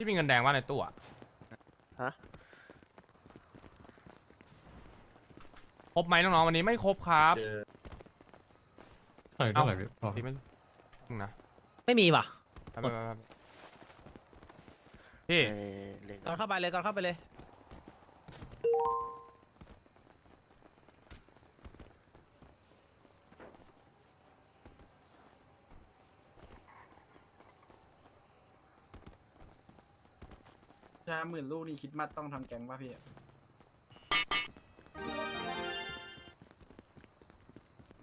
ที่มีเงินแดงว่าในตู้อะฮะ ครบไหมน้องๆวันนี้ไม่ครบครับเท่าไหร่เท่าไหร่พี่พอพี่ไม่นึงนะไม่มีว่ะแป๊บๆแป๊บๆพี่เอ่อเล็งก่อนเข้าไปเลยก่อนเข้าไปเลย หมื่นลูกนี่คิดมัดต้องทำแกงป่ะพี่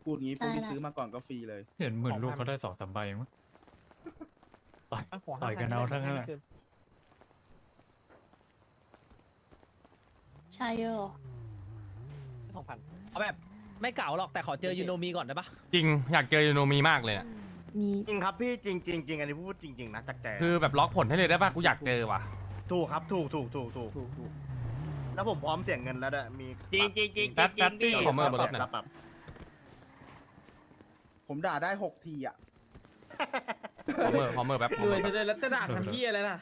พูดงี้พวกที่ซื้อมาก่อนก็ฟรีเลย เห็นหมื่นลูกเขาได้สองสามใบมั้งต่อยต่อยกันเอาทั้งนั้นแหละใช่เยอะสองพันเอาแบบไม่เก่าหรอกแต่ขอเจอยูโนมีก่อนได้ปะจริงอยากเจอยูโนมีมากเลยอะมีจริงครับพี่จริงจริงจริงอันนี้พูดจริง ๆนะจากใจคือแบบล็อกผลให้เลยได้ป่ะกูอยากเจอว่ะ ถูกครับถูกถูกถูกถูกถูกถูกแล้วผมพร้อมเสี่ยงเงินแล้วด้วยมีจริงจริงจริงแป๊บแป๊บพี่ ขอมือบนรถหน่อยปรับผมด่าได้หกทีอะขอมือขอมือแป๊บขอรมืวยอไปแป๊บเลยแล้วจะด่าทำเหี้ยอะไรล่ะ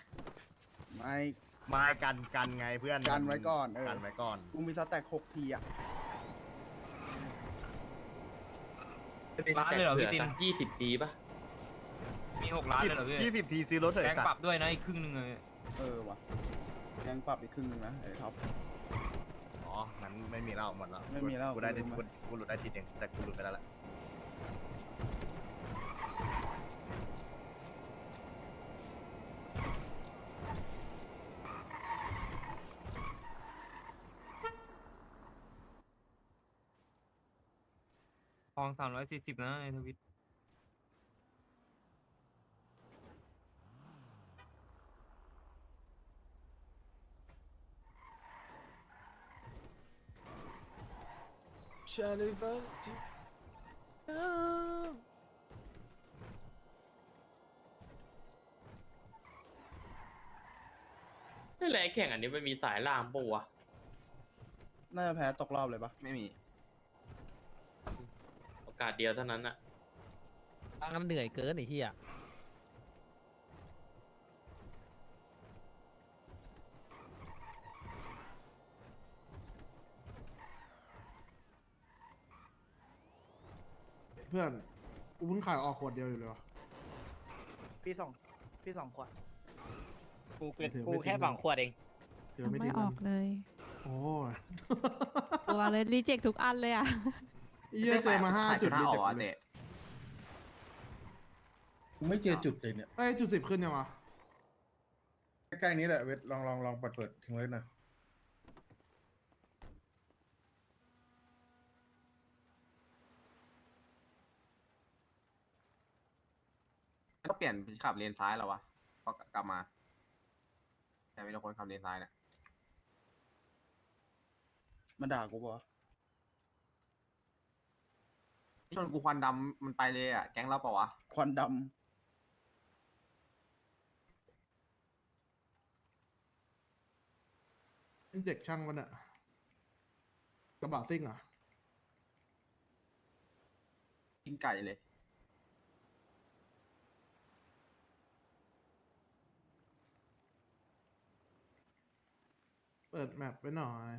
ไม่ มากันกันไงเพื่อนกันไว้ก่อนเออ กันไว้ก่อนกูมีสแต็กหกทีอะร้านเลยเหรอพี่ตินยี่สิบปีป่ะ มีหกล้านเลยเหรอพี่ยี่สิบทีซื้อรถเถแกอะงสัตปรับว์ด้วยนะอีกครึ่งหนึงเลย เออว่ะยังปรับอีกครึ่งหนึงนะไอ้ท็อป อ๋องั้นไม่มีแล้วหมดแล้วไม่มีแล้วกูได้กูรู้กูกูหลุดได้ทีเดียวแต่กูหลุดไปแล้วแหละทองสามร้อยสี่สิบนะในทวิต นี่แหละแข่งอันนี้มันมีสายล่ามปะวะน่าจะแพ้ตกรอบเลยปะไม่มี โอกาสเดียวเท่านั้นอะ ตั้งนั้นเหนื่อยเกินไอ้เหี้ย พื่อนกูเพิ่งขายออกขวดเดียวอยู่เลยวะ พี่สองพี่สองขวดกูเกินกูแค่สองขวดเอง เดี๋ยวไม่ไม่ดีออกเลย โอ้ยตัวเลยรีเจ็คทุกอันเลยอะเยี่ยเจอมาห้าจุดดีเจ็บเลยกูไม่เจอจุดเลยเนี่ยไอ้ยจุดสิบขึ้นยังวะ ใกล้ๆนี้แหละเวทลองลองลองเปิดเปิดทิ้งไว้หน่อย เปลี่ยนขับเลนซ้ายแล้ววะพอกลับมา แต่ไม่ต้องคนขับเลนซ้ายเนี่ยมันด่ากูปะวะชนกูควันดำมันไปเลยอะ แก๊งเราเปล่าวะ ควันดเด็กช่างมันอะกระบะซิ่งเหรอะกินไก่เลย ปิดแมปไว้หน่อย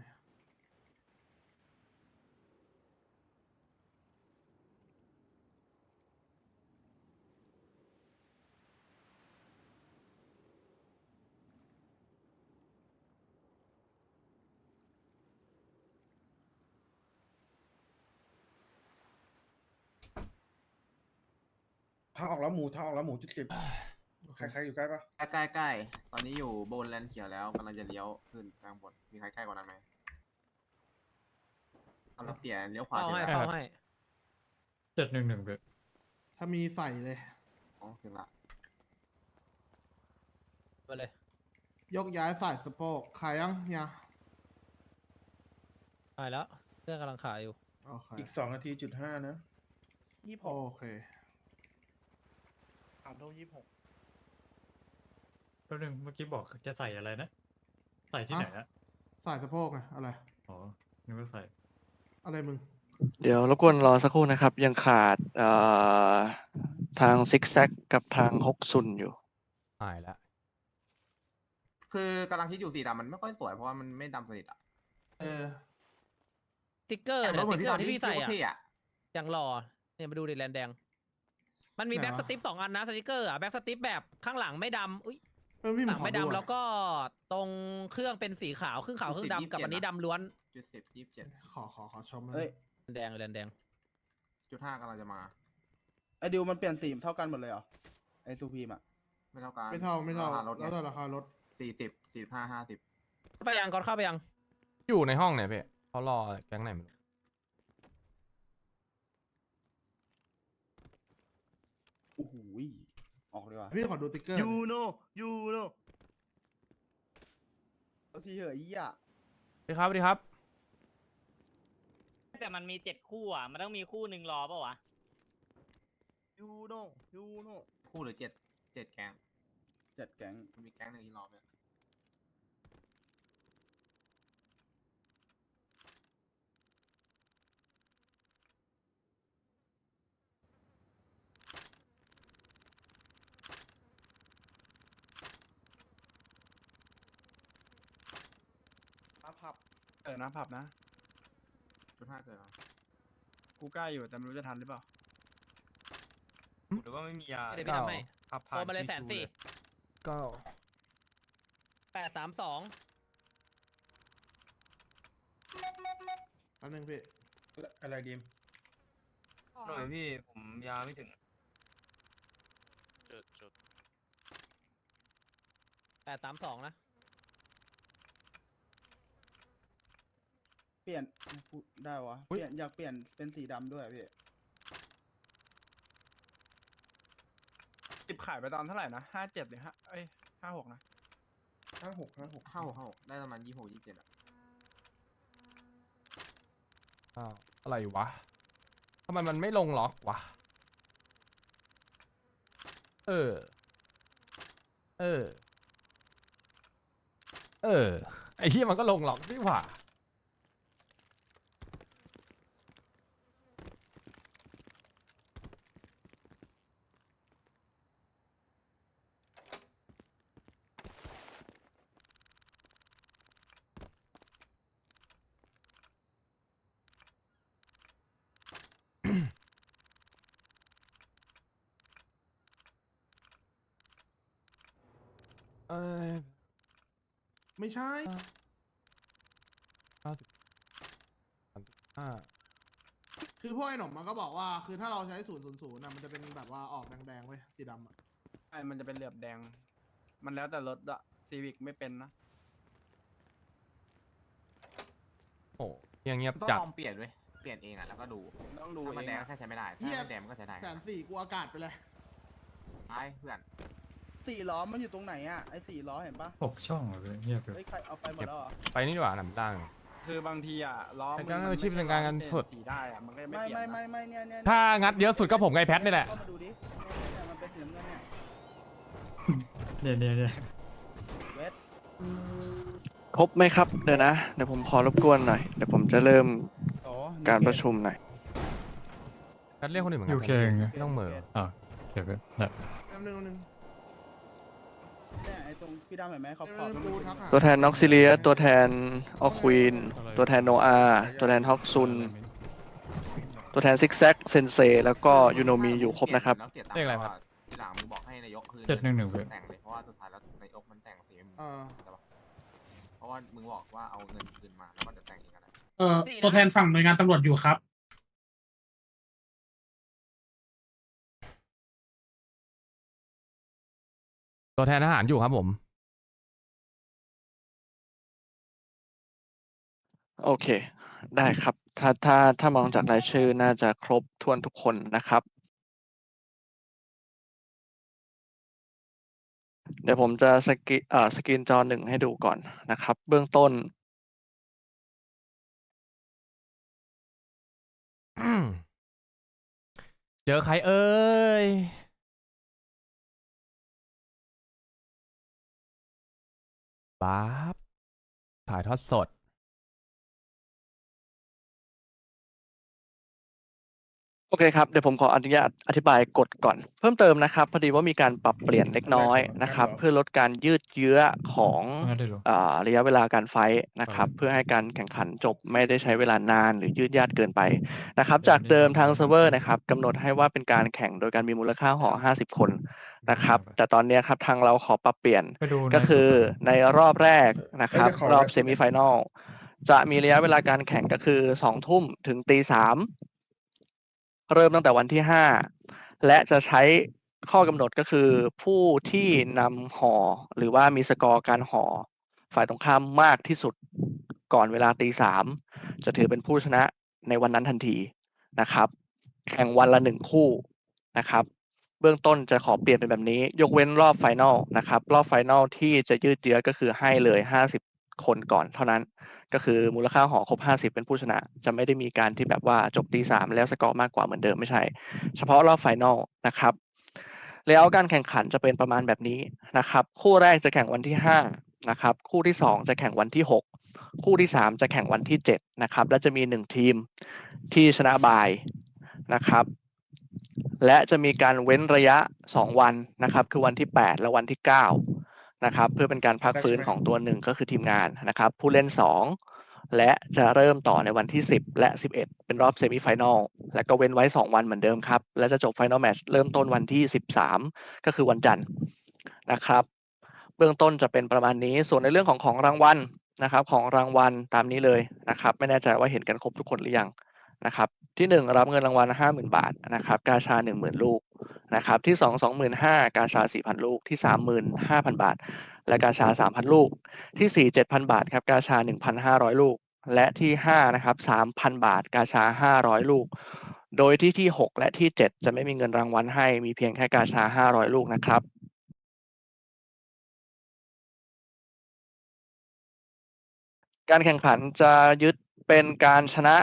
ทางออกแล้วหมูทางออกแล้วหมูจุดสิบ ใครใครอยู่ใกล้ปะใกล้ใกล้ใกล้ตอนนี้อยู่บนแลนด์เขียวแล้วกำลังจะเลี้ยวขึ้นทางบนมีใครใกล้กว่านั้นไหมเอาเราเปลี่ยนเลี้ยวขวาเข้าดีให้กว่าเข้าให้เจ็ดหนึ่งหนึ่งเบถ้ามีใส่เลยอ๋อถึงละไปเลย ยกย้ายใส่สะโพกขายยังเฮียไปแล้วเครื่องกำลังขายอยู่โอเคอีกสองนาทีจุดห้านะยี่หโอกเคสามทุ่มยี่หก แป๊บนึงเมื่อกี้บอกจะใส่อะไรนะ ใส่ที่ไหนอะใส่สะโพกไงอะไร อ๋อนึกว่าใส่ อะไรมึง เดี๋ยวรบกวนรอสักครู่นะครับ ยังขาดเอ่อทางซิกแซกกับทางฮกซุนอยู่ หายละคือกำลังคิดอยู่สีดำมันไม่ค่อยสวยเพราะว่ามันไม่ดำสนิทอะเออสติ๊กเกอร์เนี่ยเหสมือนติ๊กที่เกอร์ที่พี่ใส่โคตอะเท่อะ อย่างหล่อเนี่ยมาดูดิแลนแดง มันมีไหนแบ็กวะสติปสองอันนะสติ๊กเกอร์อะแบ็กสติปแบบข้างหลังไม่ดำอุ้ย เออพี่ผหมลังขอไม่ดูดำอะแล้วก็ตรงเครื่องเป็นสีขาวครึ่งขาวครึ่งดำกับอันนี้ดำล้วนจุดสิบยี่สิบเจ็ดขอขอขอชมเอ้ยแดงแลนแดงจุดห้ากำลังจะมา ไอดิวมันเปลี่ยนสีเท่ากันหมดเลยเหรอไอซูพีมอะไม่เท่ากันไม่เท่าไม่เท่าราคารถแล้วแต่ราคารถสี่สิบสี่สิบห้าห้าสิบไปยังก่อนเข้าไปยังอยู่ในห้องเนี่ยพี่เขารอแก๊งไหนไม่รู้โอ้โหย ออกเลยว่ะพี่ขอดูติ๊กเกอร์ยูโนยูโนเอาทีเหอะอีอะสวัสดีครับสวัสดีครับแต่มันมีเจ็ดคู่อะ มันต้องมีคู่หนึ่งรอป่าวะยูโนยูโนคู่หรือเจ็ดเจ็ดแก๊งเจ็ดแก๊งมันมีแก๊งหนึ่งที่รอไปน้ เออน้ำผับนะจุดห้าเกิดแล้วกูกล้าอยู่แต่ไม่รู้จะทันหรือเปล่าหรือว่าไม่มียาเดี๋ยวพี่ทำให้ขับโทรมาเลยแสนสี่ก็แปดสามสองแป๊บนึงพี่ อะไรดีมหน่อยพี่ผมยาไม่ถึงแปดสามสองนะ เปลี่ยนพูดได้วะเปลี่ยนอยากเปลี่ยนเป็นสีดำด้วยพี่ติบขายไปตอนเท่าไหร่นะห้าเจ็ดหรือห้าเอ้ยห้าหกนะห้าหกห้าหกห้าหกห้าหกได้ประมาณยี่หกยี่สิบเจ็ดอะอ้าวอะไรวะทำไมมันไม่ลงล็อกวะ เออ เออ เออ ไอ้ที่มันก็ลงล็อกนี่หว่า เออไม่ใช่ เก้าสิบสามสิบห้าคือพวกไอ้หนุ่มมันก็บอกว่า คือถ้าเราใช้ศูนย์ศูนย์ศูนย์นะมันจะเป็นแบบว่าออกแดงๆเว้ยสีดำอะไอ้มันจะเป็นเหลือบแดง มันแล้วแต่รถอะซีวิกไม่เป็นนะ โอ้ยังเงียบต้องจัดลองเปลี่ยนด้วยเปลี่ยนเองอะแล้วก็ดูต้องดูถ้ามันเองแดงอะก็แค่ใช้ไม่ได้เหี้ถ้ายมันแดงมันก็ใช้ได้แสนสี่กูอากาศไปเลย ไอ้เพื่อน สี่ล้อมันอยู่ตรงไหนอะไอสี่ล้อเห็นปะหกช่องเลยเงียบเลยเฮ้ยใครเอาไปหมดแล้วเหรอไปนี่ดีกว่าหนำล่างคือบางทีอะล้อแต่มันการมันอาชีพไม่ใช่เป็นการล้อกันที่สดเปลี่ยนสีได้อะมันก็จะไม่ไม่เปลี่ยนไม่นะไม่ไม่เนี่ยเนี่ยถ้างัดเยอะสุดก็ผมกับไอ้แพทนี่แหละ เข้ามาดูดิเนี่ยเนี่ยมันเป็นสีน้ำเงินเนี่ยเนี่ยเนี่ยเนี่ยเวทครบไหมครับ เดี๋ยวนะ เดี๋ยวผมขอรบกวนหน่อย เดี๋ยวผมจะเริ่มโอ้การประชุมหน่อยแพทเรียกคนอื่นเหมือนกัยูเคไงไม่ต้องเหม่อ อะเดี๋ยวก็นะแป๊บนึงแป๊บนึง เนี่ยไอตรงพี่ดำเห็นไหมขอบขแป๊อบบนึงกูทักหาตัวแทนน็อกซิเลียตัวแทนออควีน ตัวแทนโนอาตัวแทนฮอกซุน ตัวแทนซิกแซกเซนเซแล้วก็ยูโนมีอยู่ครบนะครับแล้วเสียตังเรียกอะไรค์ครับทีหลังมึงบอกให้นายกคืนเจ็ดหนึ่งหนึ่งเว้ย แต่งเลยเพราะว่าสุดท้ายแล้วนายกมันแต่งสีให้มึงเออใช่ปะเพราะว่ามึงบอกว่าเอาเงินคืนมาแล้วก็เดี๋ยวแต่งเองกันนะ เอ่อตัวแทนฝั่งหน่วยงานตำรวจอยู่ครับ ตัวแทนทหารอยู่ครับผม โอเค ได้ครับ ถ้าถ้าถ้ามองจากรายชื่อน่าจะครบถ้วนทุกคนนะครับ เดี๋ยวผมจะสกรีเอ่อสกรีนจอหนึ่งให้ดูก่อนนะครับ เบื้องต้น เจอใครเอ่ย บ๊าบถ่ายทอดสด โอเคครับ เดี๋ยวผมขออนุญาตอธิบายกฎก่อน เพิ่มเติมนะครับ พอดีว่ามีการปรับเปลี่ยนเล็กน้อยนะครับ เพื่อลดการยืดเยื้อของไม่ได้หรอ อ่าระยะเวลาการไฟท์นะครับครับ เพื่อให้การแข่งขันจบไม่ได้ใช้เวลานานหรือยืดยาดเกินไปนะครับ จากเดิมทางเซิร์ฟเวอร์นะครับกำหนดให้ว่าเป็นการแข่งโดยการมีมูลค่าห่อ50 คนนะครับ แต่ตอนเนี้ยครับทางเราขอปรับเปลี่ยน ไปดูก็คือในในรอบแรกนะครับ เอ้ยเดี๋ยวขอรอบแวะ เซมิไฟแนลจะมีระยะเวลาการแข่งก็คือสองทุ่มถึงตีสาม เริ่มตั้งแต่วันที่ห้าและจะใช้ข้อกำหนดก็คือผู้ที่นำห่อหรือว่ามีสกอร์การห่อฝ่ายตรงข้ามมากที่สุดก่อนเวลาตีสามจะถือเป็นผู้ชนะในวันนั้นทันทีนะครับ แข่งวันละหนึ่งคู่นะครับ เบื้องต้นจะขอเปลี่ยนเป็นแบบนี้ ยกเว้นรอบไฟนอลนะครับ รอบไฟนอลที่จะยืดเยื้อก็คือให้เลย 50 คนก่อนเท่านั้น ก็คือมูลค่าหอครบ 50 เป็นผู้ชนะ จะไม่ได้มีการที่แบบว่าจบตีสามแล้วสกอร์มากกว่าเหมือนเดิมไม่ใช่ เฉพาะรอบไฟนอลนะครับเลเยอร์การแข่งขันจะเป็นประมาณแบบนี้นะครับ คู่แรกจะแข่งวันที่5นะครับคู่ที่ 2 จะแข่งวันที่ 6 คู่ที่ 3 จะแข่งวันที่7นะครับและจะมี 1 ทีมที่ชนะบายนะครับและจะมีการเว้นระยะ 2 วันนะครับ คือวันที่ 8 และวันที่ 9 นะครับเพื่อเป็นการพักฟื้นของตัวหนึ่งก็คือทีมงานนะครับ ผู้เล่น 2 และจะเริ่มต่อในวันที่ 10 และ 11 เป็นรอบเซมิไฟแนลและก็เว้นไว้ 2 วันเหมือนเดิมครับ และจะจบไฟนอลแมตช์เริ่มต้นวันที่ 13 ก็คือวันจันทร์นะครับ เบื้องต้นจะเป็นประมาณนี้ส่วนในเรื่องของของรางวัลนะครับ ของรางวัลตามนี้เลยนะครับ ไม่แน่ใจว่าเห็นกันครบทุกคนหรือยังนะครับ ที่หนึ่งรับเงินรางวัลห้าหมื่นบาทนะครับกาชาหนึ่งหมื่นลูก นะครับที่สองสองหมื่นห้ากาชาสี่พันลูกที่สามหมื่นห้าพันบาท และกาชาสามพันลูก ที่สี่เจ็ดพันบาทครับกาชาหนึ่งพันห้าร้อยลูก และที่ห้านะครับสามพันบาท กาชาห้าร้อยลูก โดยที่ที่หกและที่เจ็ดจะไม่มีเงินรางวัลให้มีเพียงแค่กาชาห้าร้อยลูกนะครับการแข่งขันจะยึดเป็นการชนะ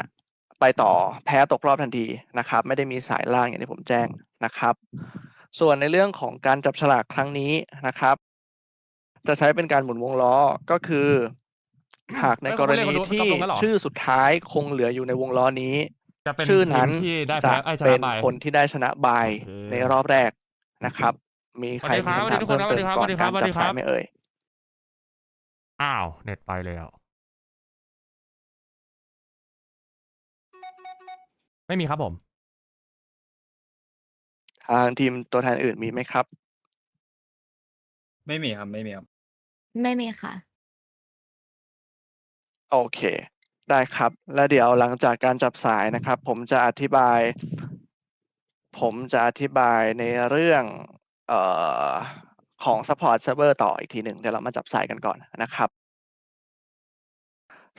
ไปต่อแพ้ตกรอบทันทีนะครับ ไม่ได้มีสายล่างอย่างที่ผมแจ้งนะครับ ส่วนในเรื่องของการจับฉลากครั้งนี้นะครับ จะใช้เป็นการหมุนวงล้อก็คือ หากในกรณีที่ชื่อสุดท้ายคงเหลืออยู่ในวงล้อนี้จะเป็นชื่อนั้นทีมที่ได้จะแพ้ไอ้ยชเป็นะนไปคนที่ได้ชนะบายโอเคในรอบแรกนะครับ มีใครสวัสมีดีครับคำถามสวัสดีทุกคนเพิ่มครับเติมก่อนสวัสดีครับการจับสวัสดีครัสายบไหมเอ่ยอ้าว เน็ตไปแล้ว ไม่มีครับผม ทางทีมตัวแทนอื่นมีไหมครับ ไม่มีครับ ไม่มีครับ ไม่มีค่ะ โอเค ได้ครับ แล้วเดี๋ยวหลังจากการจับสายนะครับ ผมจะอธิบาย ผมจะอธิบายในเรื่องเอ่อของ support server ต่ออีกทีหนึ่งเดี๋ยวเรามาจับสายกันก่อนนะครับ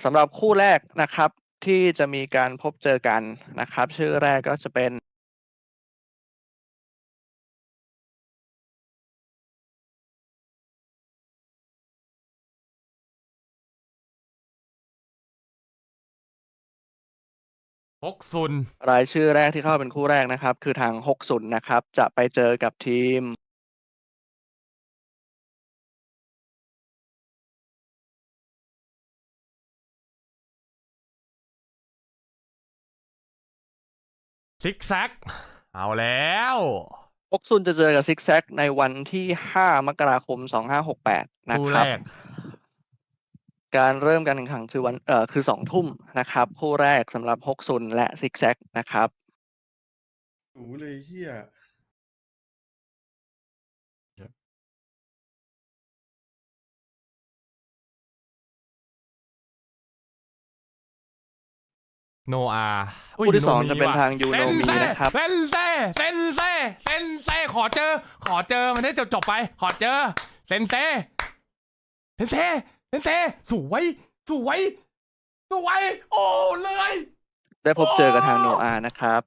สำหรับคู่แรกนะครับ ที่จะมีการพบเจอกันนะครับ ชื่อแรกก็จะเป็นฮกซุน รายชื่อแรกที่เข้าเป็นคู่แรกนะครับ คือทาง6ศูนย์นะครับ จะไปเจอกับทีม ซิกแซกเอาแล้ว6ศูนย์จะเจอกับซิกแซกในวันที่5มกราคม2568นะคู่คแรรับกการเริ่มการแข่งขันคือวันเอ่อคือสองทุ่มนะครับ คู่แรกสำหรับฮกซุนและซิกแซกนะครับ หนูเลยเฮีย โนอาคู่ที่สองจะเป็นทางยูโนมีนะครับเซนเซเซนเซเซนเซขอเจอ ขอเจอมันได้จบจบๆไป ขอเจอเซนเซเซนเซเซนเซสวยสวยสวยโอ้เลย ได้พบเจอกับทางโนอานะครับ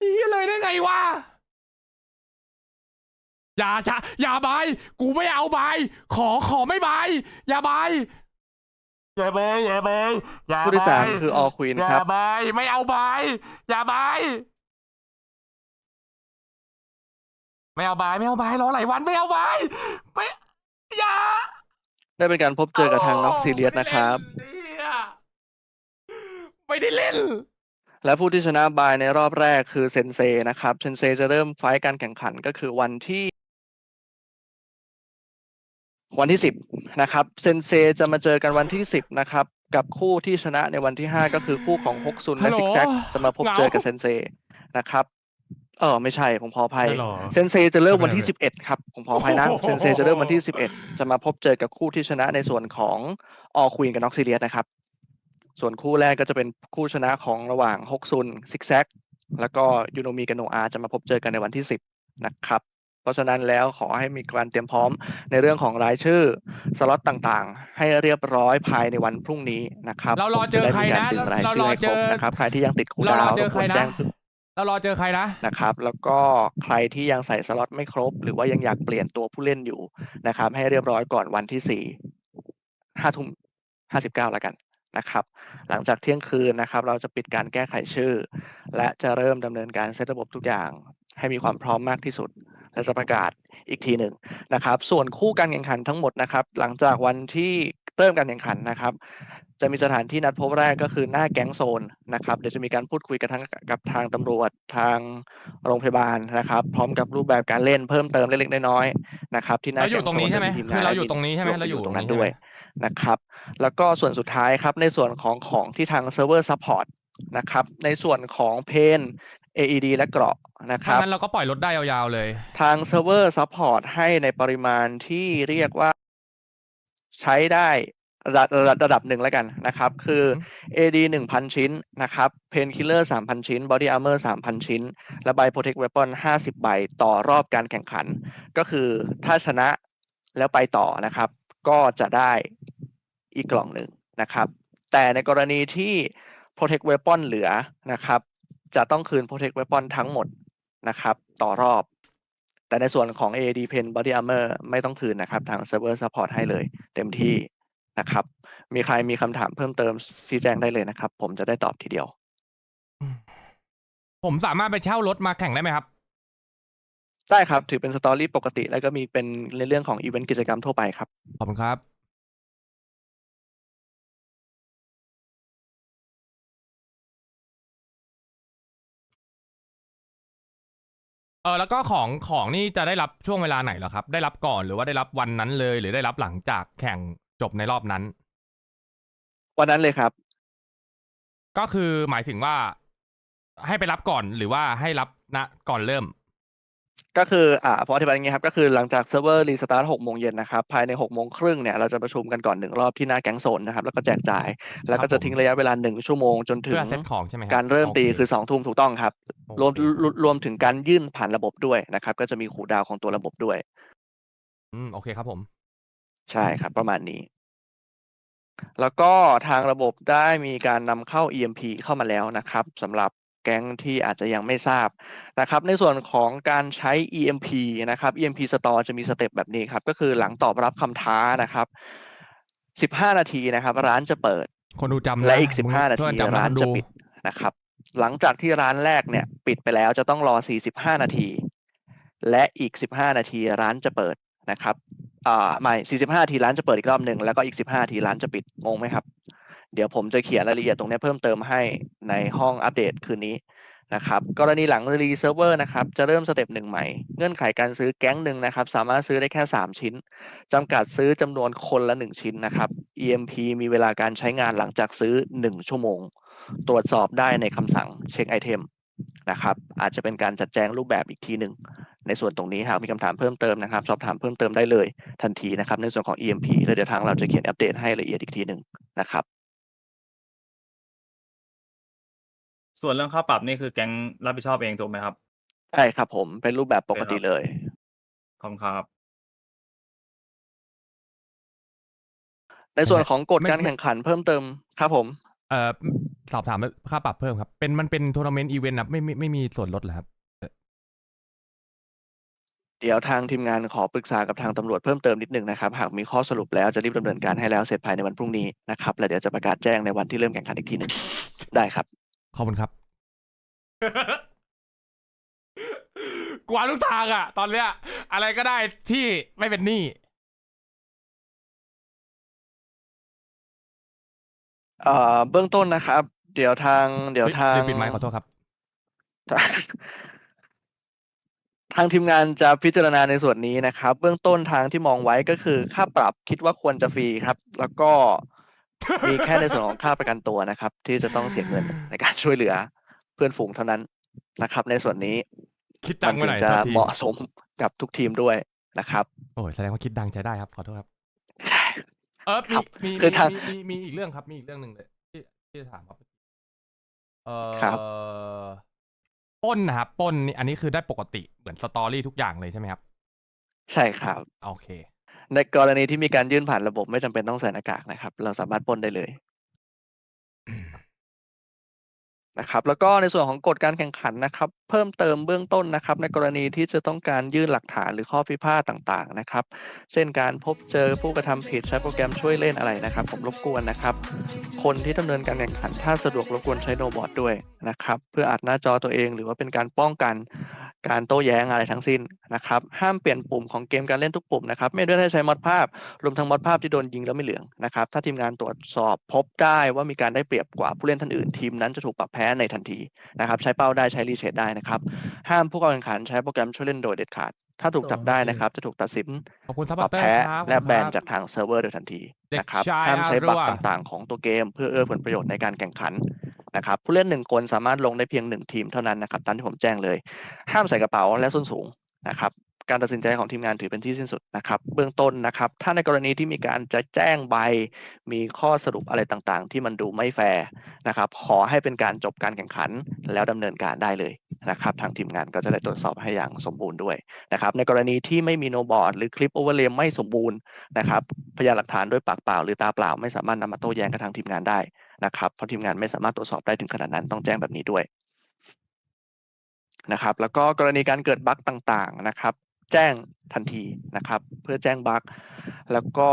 นี่เลยได้ไงวะ อย่าชะอย่าบาย กูไม่เอาบาย ขอขอไม่บาย อย่าบาย อย่าบายอย่าบายอย่าคู่ที่สามบายคือ All Queen อย่าครับ บายไม่เอาบาย อย่าบาย ไม่เอาบาย ไม่เอาบายรอหลายวันไม่เอาบายไม่อย่า ได้เป็นการพบเจอกับทางน็อกซีเรียสนะครับ ไม่เล่นเนี่ยไม่ได้เล่น และผู้ที่ชนะบายในรอบแรกคือเซนเซนะครับ เซนเซจะเริ่มไฟท์การแข่งขันก็คือวันที่ วันที่สิบนะครับ เซนเซจะมาเจอกันวันที่สิบนะครับ กับคู่ที่ชนะในวันที่ห้าก็คือคู่ของฮกซุนฮัและลโหลซิกแซกจะมาพบเหงาเจอกับเซนเซนะครับ เออไม่ใช่ผมขออภัยฮัลโหลเซนเซจะเริ่มวันที่ไม่สิบเอ็ดครับผมขออภัยนะโอ้โหเซนเซจะเริ่มวันที่สิบเอ็ดจะมาพบเจอกับคู่ที่ชนะในส่วนของออควีนกับน็อกซิเลียสนะครับ ส่วนคู่แรกก็จะเป็นคู่ชนะของระหว่างฮกซุนซิกแซกแล้วก็ยูโนมีกับโนอาจะมาพบเจอกันในวันที่สิบนะครับ เพราะฉะนั้นแล้วขอให้มีการเตรียมพร้อมในเรื่องของรายชื่อสล็อตต่างๆ ให้เรียบร้อยภายในวันพรุ่งนี้นะครับเรารอผมเจอได้ใครมีการนะดึงรายเราชื่รออให้เจครอบนะครับใครที่ยังติดคูลเรารดาอวน์เจรอบใคกรวนนะแจ้งเพิ่มเรารอเจอใครนะนะครับ แล้วก็ใครที่ยังใส่สล็อตไม่ครบ หรือว่ายังอยากเปลี่ยนตัวผู้เล่นอยู่นะครับ ให้เรียบร้อยก่อนวันที่สี่ห้าทุ่มห้าสิบเก้าแล้วกันนะครับ หลังจากเที่ยงคืนนะครับ เราจะปิดการแก้ไขชื่อ และจะเริ่มดำเนินการเซตระบบทุกอย่าง ให้มีความพร้อมมากที่สุด และจะประกาศอีกทีหนึ่งนะครับ ส่วนคู่การแข่งขันทั้งหมดนะครับ หลังจากวันที่เริ่มการแข่งขันนะครับ จะมีสถานที่นัดพบแรกก็คือหน้าแก๊งโซนนะครับเดี๋ยวจะมีการพูดคุยกับทั้งกับทางตำรวจทางโรงพยาบาลนะครับ พร้อมกับรูปแบบการเล่นเพิ่มเติมเล็กๆน้อยๆนะครับ ที่หน้าเราอยู่แก๊งตรงโซนี้นใช่ไหมจะทีมคืงาอนเราอยู่แดมิตรงนี้ใช่ไหมวเราอยู่ตรงนั้นตรงนี้ด้วยนะครับ แล้วก็ส่วนสุดท้ายครับในส่วนของของที่ทางเซิร์ฟเวอร์ซัพพอร์ตนะครับในส่วนของเพน AED และเกราะนะคถ้ารับงั้นเราก็ปล่อยรถได้ยาวๆเลย ทางเซิร์ฟเวอร์ซัพพอร์ตให้ในปริมาณที่เรียกว่าใช้ได้ระดับระดับระดับหนึ่งแล้วกันนะครับ คือ AD หนึ่งพันชิ้นนะครับ Painkiller สามพันชิ้น Body Armor สามพันชิ้น และ By Protect Weapon ห้าสิบใบต่อรอบการแข่งขัน ก็คือถ้าชนะแล้วไปต่อนะครับ ก็จะได้อีกกล่องหนึ่งนะครับ แต่ในกรณีที่ Protect Weapon เหลือนะครับ จะต้องคืน Protect Weapon ทั้งหมดนะครับ ต่อรอบ แต่ในส่วนของ AD Pen Body Armor ไม่ต้องคืนนะครับ ทาง Server Support ให้เลยเต็มที่นะครับ มีใครมีคำถามเพิ่มเติมชี้แจงได้เลยนะครับ ผมจะได้ตอบทีเดียว ผมสามารถไปเช่ารถมาแข่งได้ไหมครับ ได้ครับ ถือเป็นสตอรี่ปกติ แล้วก็มีเป็นในเรื่องของอีเวนต์กิจกรรมทั่วไปครับ ขอบคุณครับ เออแล้วก็ของของนี่จะได้รับช่วงเวลาไหนเหรอครับ ได้รับก่อนหรือว่าได้รับวันนั้นเลย หรือได้รับหลังจากแข่งจบในรอบนั้น วันนั้นเลยครับ ก็คือหมายถึงว่าให้ไปรับก่อนหรือว่าให้รับณก่อนเริ่ม ก็คืออ่าพออธิบายอย่างนี้ครับก็คือหลังจากเซิร์ฟเวอร์รีสตาร์ทหกโมงเย็นนะครับภายในหกโมงครึ่งเนี่ยเราจะประชุมกันก่อนหนึ่งรอบที่หน้าแก๊งโซนนะครับแล้วก็แจกจ่าย แล้วก็จะทิ้งระยะเวลาหนึ่งชั่วโมงจนถึงเพื่อเซตของใช่ไหมคบการเริ่มตีโคือสองทุ่มถูกต้องครับโอเครวมรวมรวมถึงการยื่นผ่านระบบด้วยนะครับ ก็จะมีขู่ดาวของตัวระบบด้วย อืมโอเคครับผม ใช่ครับ ประมาณนี้แล้วก็ทางระบบได้มีการนำเข้า EMP เข้ามาแล้วนะครับสำหรับ แก๊งที่อาจจะยังไม่ทราบนะครับ ในส่วนของการใช้ EMP นะครับ EMP Store จะมีสเต็ปแบบนี้ครับ ก็คือหลังตอบรับคำท้านะครับ 15 นาทีนะครับ ร้านจะเปิด คนดูจำนะและอีกมึง15 นาช่วยทีจำนะร้านคนจะดูปิดนะครับ หลังจากที่ร้านแรกเนี่ยปิดไปแล้วจะต้องรอ 45 นาที และอีก 15 นาทีร้านจะเปิดนะครับอ่าไม่ 45 นาทีร้านจะเปิดอีกรอบหนึ่งแล้วก็อีก 15 นาทีร้านจะปิดงงไหมครับ เดี๋ยวผมจะเขียนรายละเอียดตรงนี้เพิ่มเติมให้ในห้องอัปเดตคืนนี้นะครับกรณีหลังรีเซิร์ฟเวอร์นะครับจะเริ่มสเต็ปหนึ่งใหม่ เงื่อนไขการซื้อแก๊งหนึ่งนะครับ สามารถซื้อได้แค่ 3 ชิ้นจำกัดซื้อจำนวนคนละ 1 ชิ้นนะครับ EMP มีเวลาการใช้งานหลังจากซื้อ 1 ชั่วโมง ตรวจสอบได้ในคำสั่งเช็คไอเทมนะครับอาจจะเป็นการจัดแจงรูปแบบอีกทีหนึ่งในส่วนตรงนี้หากมีคำถามเพิ่มเติมนะครับ สอบถามเพิ่มเติมได้เลยทันทีนะครับ ในส่วนของ EMP แล้วเดี๋ยวทางเราจะเขียนอัปเดตให้ละเอียดอีกทีหนึ่งนะครับ ส่วนเรื่องค่าปรับนี่คือแก๊งรับผิดชอบเองถูกไหมครับ ใช่ครับผมเป็นรูปแบบปกติเลย ขอบคุณครับ ในส่วนของกฎไม่การไม่แข่งขันเพิ่มเติมครับผม เอ่อสอบถามค่าปรับเพิ่มครับ เป็นมันเป็นทัวร์นาเมนต์อีเวนต์นะไม่ไม่ไม่มีส่วนลดเหรอครับ เดี๋ยวทางทีมงานขอปรึกษากับทางตำรวจเพิ่มเติมนิดนึงนะครับ หากมีข้อสรุปแล้วจะรีบดำเนินการให้แล้วเสร็จภายในวันพรุ่งนี้นะครับ แล้วเดี๋ยวจะประกาศแจ้งในวันที่เริ่มแข่งขันอีกทีหนึ่งได้ครับ ขอบคุณครับ กวาดทุกทางอะตอนเนี้ย อะไรก็ได้ที่ไม่เป็นหนี้เอ่อเบื้องต้นนะครับ เดี๋ยวทาง เดี๋ยวทางรีบปิดไมค์ขอโทษครับ ทางทีมงานจะพิจารณาในส่วนนี้นะครับ เบื้องต้นทางที่มองไว้ก็คือค่าปรับคิดว่าควรจะฟรีครับ แล้วก็ มีแค่ในส่วนของค่าประกันตัวนะครับ ที่จะต้องเสียเงินในการช่วยเหลือเพื่อนฝูงเท่านั้นนะครับ ในส่วนนี้คิดดัมังนไปถึหงน่อยจะโทษทีเหมาะสมกับทุกทีมด้วยนะครับ โอ้ยแสดงว่าคิดดังใช้ได้ครับขอโทษครับใช่เออคมีรับมีคือมีทางมีมีมีอีกเรื่องครับ มีอีกเรื่องหนึ่งเลยที่ที่จะถามครับเออครับปล้นนะครับปล้นนี่อันนี้คือได้ปกติเหมือนสตอรี่ทุกอย่างเลยใช่ไหมครับ ใช่ครับ โอเค ในกรณีที่มีการยื่นผ่านระบบไม่จำเป็นต้องใส่หน้ากากนะครับ เราสามารถปล้นได้เลยนะครับแล้วก็ในส่วนของกฎการแข่งขันนะครับ เพิ่มเติมเบื้องต้นนะครับ ในกรณีที่จะต้องการยื่นหลักฐานหรือข้อพิพาทต่างๆนะครับ เช่นการพบเจอผู้กระทำผิดใช้โปรแกรมช่วยเล่นอะไรนะครับ ผมรบกวนนะครับ คนที่ดำเนินการแข่งขันถ้าสะดวกรบกวนใช้โนบอร์ดด้วยนะครับ เพื่ออัดหน้าจอตัวเองหรือว่าเป็นการป้องกัน การโต้แย้งอะไรทั้งสิ้นนะครับ ห้ามเปลี่ยนปุ่มของเกมการเล่นทุกปุ่มนะครับ ไม่ได้ให้ใช้มอดภาพ รวมทั้งมอดภาพที่โดนยิงแล้วไม่เหลืองนะครับ ถ้าทีมงานตรวจสอบพบได้ว่ามีการได้เปรียบกว่าผู้เล่นท่านอื่น ทีมนั้นจะถูกปรับแพ้ในทันทีนะครับ ใช้เป้าได้ใช้รีเชดได้นะครับ ห้ามผู้เข้าแข่งขันใช้โปรแกรมช่วยเล่นโดยเด็ดขาด ถ้าถูกจับได้นะครับ จะถูกตัดสินขอบคุณซัพปพอรัร์บเตอร์แพ้ครับและขอบคุณแบนครับจากทางเซิร์ฟเวอร์โดยทันทีเด็กนะครับชายห้ามใช้บัคอารัวต่างๆ ของตัวเกม เพื่อเอื้อผลประโยชน์ในการแข่งขัน นะครับผู้เล่นหนึ่งคนสามารถลงได้เพียงหนึ่งทีมเท่านั้นนะครับตามที่ผมแจ้งเลย ห้ามใส่กระเป๋าและส้นสูงนะครับการตัดสินใจของทีมงานถือเป็นที่สิ้นสุดนะครับ เบื้องต้นนะครับ ถ้าในกรณีที่มีการจะแจ้งใบ มีข้อสรุปอะไรต่างๆ ที่มันดูไม่แฟร์นะครับ ขอให้เป็นการจบการแข่งขันแล้วดำเนินการได้เลยนะครับ ทางทีมงานก็จะได้ตรวจสอบให้อย่างสมบูรณ์ด้วยนะครับ ในกรณีที่ไม่มีโนบอร์ดหรือคลิปโอเวอร์เลย์ไม่สมบูรณ์นะครับ พยานหลักฐานด้วยปากเปล่า หรือตาเปล่า ไม่สามารถนำมาโต้แย้งกับทางทีมงานได้ นะครับเพราะทีมงานไม่สามารถตรวจสอบได้ถึงขนาดนั้นต้องแจ้งแบบนี้ด้วยนะครับ แล้วก็กรณีการเกิดบั๊กต่างๆนะครับ แจ้งทันทีนะครับ เพื่อแจ้งบั๊กแล้วก็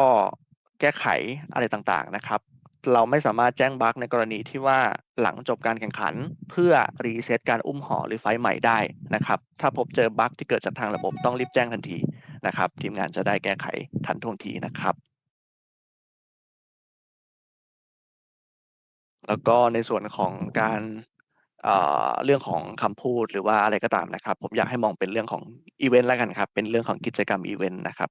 แก้ไขอะไรต่างๆนะครับ เราไม่สามารถแจ้งบั๊กในกรณีที่ว่าหลังจบการแข่งขัน เพื่อรีเซ็ตการอุ้มห่อหรือไฟใหม่ได้นะครับ ถ้าพบเจอบั๊กที่เกิดจากทางระบบต้องรีบแจ้งทันทีนะครับ ทีมงานจะได้แก้ไขทันท่วงทีนะครับ แล้วก็ในส่วนของการเรื่องของคำพูดหรือว่าอะไรก็ตามนะครับ ผมอยากให้มองเป็นเรื่องของอีเวนต์แล้วกันครับ เป็นเรื่องของกิจกรรมอีเวนต์นะครับ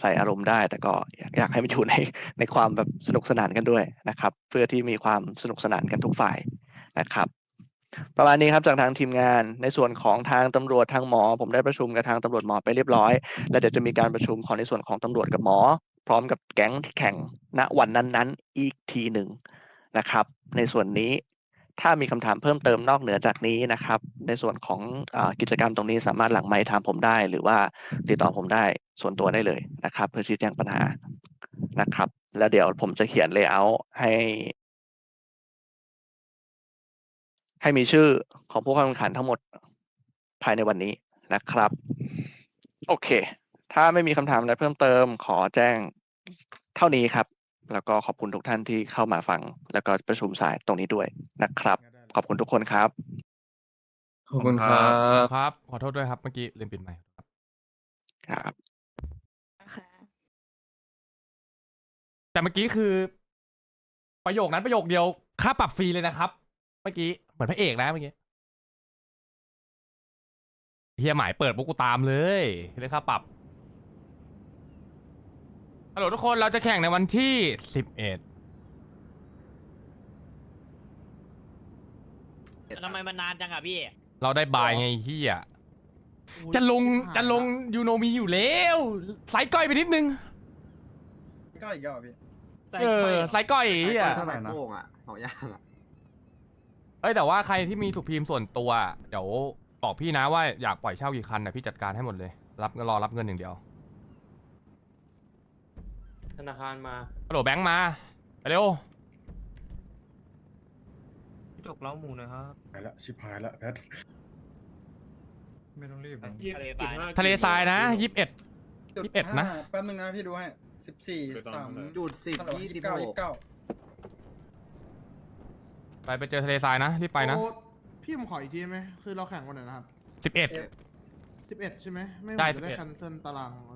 ใส่อารมณ์ได้แต่ก็อยากให้มันอยู่ในในความแบบสนุกสนานกันด้วยนะครับ เพื่อที่มีความสนุกสนานกันทุกฝ่ายนะครับ ประมาณนี้ครับจากทางทีมงานในส่วนของทางตำรวจทางหมอ ผมได้ประชุมกับทางตำรวจหมอไปเรียบร้อย แล้วเดี๋ยวจะมีการประชุมของในส่วนของตำรวจกับหมอ พร้อมกับแก๊งที่แข่งณวันนั้นๆ อีกทีหนึ่งนะครับ ในส่วนนี้ถ้ามีคำถามเพิ่มเติมนอกเหนือจากนี้นะครับ ในส่วนของอกิจกรรมตรงนี้สามารถหลังไมค์ถามผมได้ หรือว่าติดต่อผมได้ส่วนตัวได้เลยนะครับ เพื่อชี้แจงปัญหานะครับ แล้วเดี๋ยวผมจะเขียนเลเยอร์ให้ ให้มีชื่อของผู้เข้าแข่งขันทั้งหมดภายในวันนี้นะครับ โอเค ถ้าไม่มีคำถามอะไรเพิ่มเติมขอแจ้งเท่านี้ครับ แล้วก็ขอบคุณทุกท่านที่เข้ามาฟัง แล้วก็ประชุมสายตรงนี้ด้วยนะครับ ขอบคุณทุกคนครับ ขอบคุณครับ ครับ ขอโทษด้วยครับเมื่อกี้ลืมปิดไมค์ครับ ครับ แต่เมื่อกี้คือ ประโยคนั้นประโยคเดียว ค่าปรับฟรีเลยนะครับ เมื่อกี้เหมือนพระเอกนะเมื่อกี้เฮียหมายเปิดปุ๊บกูตามเลยเรื่องค่าปรับ ฮัลโหลทุกคนเราจะแข่งในวันที่สิบเอ็ดทำไมมันนานจังอะพี่ เราได้บายไงเฮียจะลงจะลงยูโนมีอยู่แล้วไซส์ก้อยไปนิดนึงก็อีกแล้วพี่เออไซส์ก้อยเฮียเท่าไหร่โป้งอะสองอย่างอะเอ้ยแต่ว่าใครที่มีถูกพิมพ์ส่วนตัวเดี๋ยวบอกพี่นะว่าอยากปล่อยเช่ากี่คันนะพี่จัดการให้หมดเลย รับรอรับเงินอย่างเดียว ธนาคารมา ฮัลโหลแบงค์มาไปเร็วพี่จกเล้าหมูนะครับ หายละชิบหายละแพทไม่ต้องรีบนะทะเลทรายทะเลทรายนะยี่สิบเอ็ดยี่สิบเอ็ดนะแป๊บนึงนะพี่ดูให้สิบสี่สามจุดสิบยี่สิบหกไปไปเจอทะเลทรายนะรีบไปนะโอ้พี่ผมขออีกทีไหมคือเราแข่งวันไหนนะครับสิบเอ็ด สิบเอ็ดใช่ไหมไม่ได้ผมจะได้11คันเซิลตารางแล้วเนอะ